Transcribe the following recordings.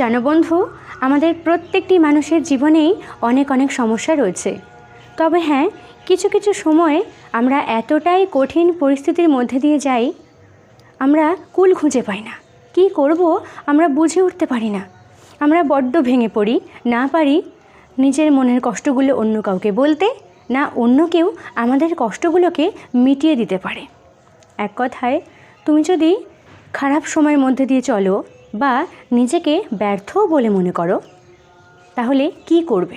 জানো বন্ধু, আমাদের প্রত্যেকটি মানুষের জীবনেই অনেক অনেক সমস্যা রয়েছে। তবে হ্যাঁ কিছু কিছু সময়ে আমরা এতটাই কঠিন পরিস্থিতির মধ্যে দিয়ে যাই, আমরা কুল খুঁজে পাই না। কী করব আমরা বুঝে উঠতে পারি না। আমরা বড্ড ভেঙে পড়ি, না পারি নিজের মনের কষ্টগুলো অন্য কাউকে বলতে, না অন্য কেউ আমাদের কষ্টগুলোকে মিটিয়ে দিতে পারে। এক কথায়, তুমি যদি খারাপ সময়ের মধ্যে দিয়ে চলো বা নিজেকে ব্যর্থ বলে মনে করো, তাহলে কি করবে?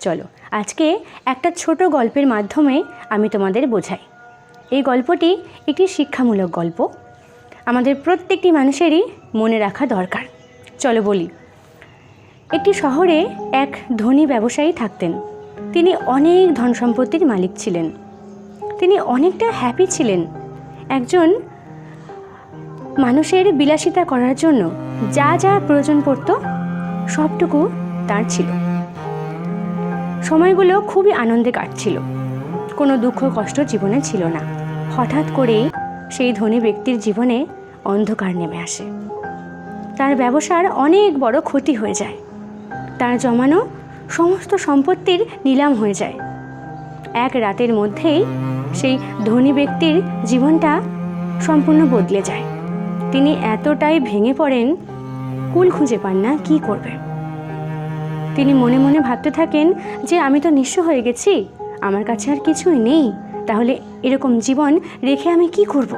চলো, আজকে একটা ছোট গল্পের মাধ্যমে আমি তোমাদের বোঝাই। এই গল্পটি একটি শিক্ষামূলক গল্প। আমাদের প্রত্যেকটি মানুষেরই মনে রাখা দরকার। চলো বলি। একটি শহরে এক ধনী ব্যবসায়ী থাকতেন। তিনি অনেক ধন সম্পত্তির মালিক ছিলেন। তিনি অনেকটা হ্যাপি ছিলেন। একজন মানুষের বিলাসিতা করার জন্য যা যা প্রয়োজন পড়ত, সবটুকু তার ছিল। সময়গুলো খুবই আনন্দে কাটছিল। কোনো দুঃখ কষ্ট জীবনে ছিল না। হঠাৎ করেই সেই ধনী ব্যক্তির জীবনে অন্ধকার নেমে আসে। তার ব্যবসার অনেক বড় ক্ষতি হয়ে যায়। তার জমানো সমস্ত সম্পত্তির নিলাম হয়ে যায়। এক রাতের মধ্যেই সেই ধনী ব্যক্তির জীবনটা সম্পূর্ণ বদলে যায়। তিনি এতটাই ভেঙে পড়েন, কুল খুঁজে পান না কি করবে। তিনি মনে মনে ভাবতে থাকেন যে আমি তো নিঃস্ব হয়ে গেছি, আমার কাছে আর কিছুই নেই, তাহলে এরকম জীবন রেখে আমি কি করব?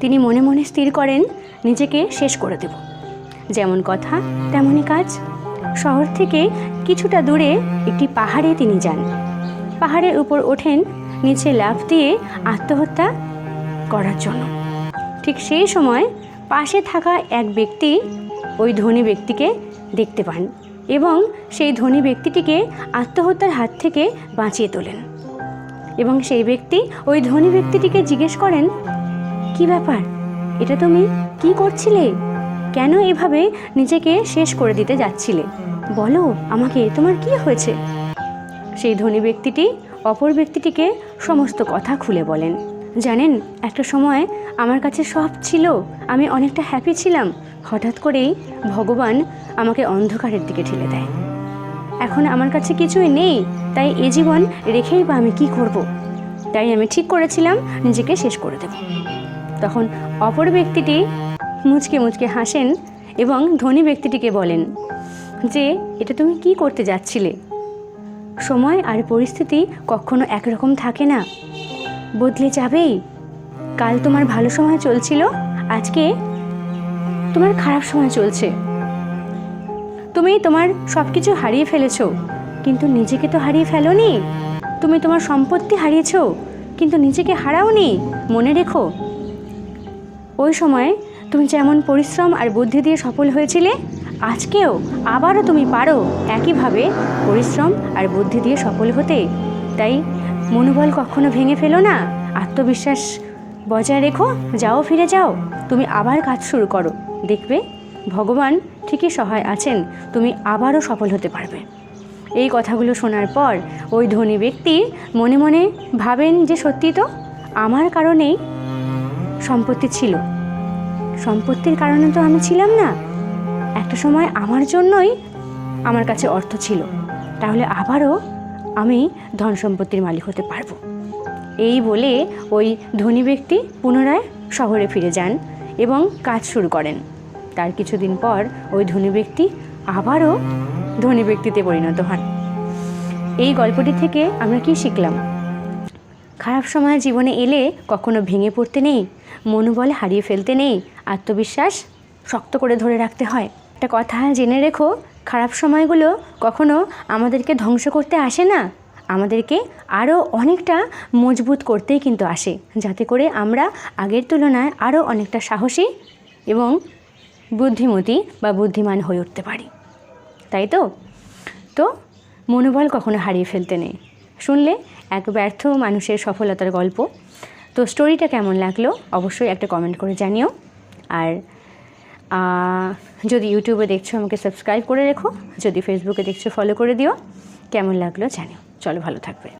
তিনি মনে মনে স্থির করেন, নিজেকে শেষ করে দেব। যেমন কথা, তেমনই কাজ। শহর থেকে কিছুটা দূরে একটি পাহাড়ে তিনি যান। পাহাড়ের উপর ওঠেন, নিচে লাফ দিয়ে আত্মহত্যা করার জন্য। ঠিক সেই সময় পাশে থাকা এক ব্যক্তি ওই ধনী ব্যক্তিকে দেখতে পান এবং সেই ধনী ব্যক্তিটিকে আত্মহত্যার হাত থেকে বাঁচিয়ে তোলেন। এবং সেই ব্যক্তি ওই ধনী ব্যক্তিটিকে জিজ্ঞেস করেন, কি ব্যাপার? এটা তুমি কি করছিলে? কেন এভাবে নিজেকে শেষ করে দিতে যাচ্ছিলে? বলো আমাকে, তোমার কি হয়েছে? সেই ধনী ব্যক্তিটি অপর ব্যক্তিটিকে সমস্ত কথা খুলে বলেন। জানেন, একটা সময় আমার কাছে সব ছিল, আমি অনেকটা হ্যাপি ছিলাম। হঠাৎ করেই ভগবান আমাকে অন্ধকারের দিকে ঠেলে দেয়। এখন আমার কাছে কিছুই নেই, তাই এ জীবন রেখেই বা আমি কি করব। তাই আমি ঠিক করেছিলাম, নিজেকে শেষ করে দেব। তখন অপর ব্যক্তিটি মুচকে মুচকে হাসেন এবং ধনী ব্যক্তিটিকে বলেন, যে, এটা তুমি কি করতে যাচ্ছিলে? সময় আর পরিস্থিতি কখনো একরকম থাকে না। বদলে যাবেই? কাল তোমার ভালো সময় চলছিল, আজকে তোমার খারাপ সময় চলছে। তুমি তোমার সব কিছু হারিয়ে ফেলেছ, কিন্তু নিজেকে তো হারিয়ে ফেলোনি। তুমি তোমার সম্পত্তি হারিয়েছ, কিন্তু নিজেকে হারাওনি। মনে রেখো। ওই সময় তুমি যেমন পরিশ্রম আর বুদ্ধি দিয়ে সফল হয়েছিলে, আজকেও আবারও তুমি পারো একইভাবে পরিশ্রম আর বুদ্ধি দিয়ে সফল হতে। তাই মনোবল কখনো ভেঙে ফেলো না। আত্মবিশ্বাস বজায় রেখো, যাও ফিরে যাও। তুমি আবার কাজ শুরু করো। দেখবে, ভগবান ঠিকই সহায় আছেন। তুমি আবারও সফল হতে পারবে। এই কথাগুলো শোনার পর ওই ধনী ব্যক্তি মনে মনে ভাবেন যে সত্যি তো আমার কারণেই সম্পত্তি ছিল। সম্পত্তির কারণে তো আমি ছিলাম না। একটা সময় আমার জন্যই আমার কাছে অর্থ ছিল। তাহলে আবারও আমি ধন সম্পত্তির মালিক হতে পারব। এই বলে ওই ধনী ব্যক্তি পুনরায় শহরে ফিরে যান এবং কাজ শুরু করেন। তার কিছুদিন পর ওই ধনী ব্যক্তি আবারও ধনী ব্যক্তিতে পরিণত হন। এই গল্পটি থেকে আমরা কি শিখলাম? খারাপ সময় জীবনে এলে কখনো ভেঙে পড়তে নেই মনোবল হারিয়ে ফেলতে নেই, আত্মবিশ্বাস শক্ত করে ধরে রাখতে হয়। একটা কথা জেনে রেখো খারাপ সময়গুলো কখনো আমাদেরকে ধ্বংস করতে আসে না। আমাদেরকে আরও অনেকটা মজবুত করতেই কিন্তু আসে, যাতে করে আমরা আগের তুলনায় আরও অনেকটা সাহসী এবং বুদ্ধিমতী বা বুদ্ধিমান হয়ে উঠতে পারি। তাই তো? তো মনোবল কখনো হারিয়ে ফেলতে নেই। শুনলে এক ব্যর্থ মানুষের সফলতার গল্প। তো স্টোরিটা কেমন লাগল? অবশ্যই একটা কমেন্ট করে জানিও। আর যদি ইউটিউবে দেখছ, আমাকে সাবস্ক্রাইব করে রেখো। যদি ফেসবুকে দেখছ ফলো করে দিও। কেমন লাগল জানিও। চলো, ভালো থাকবে।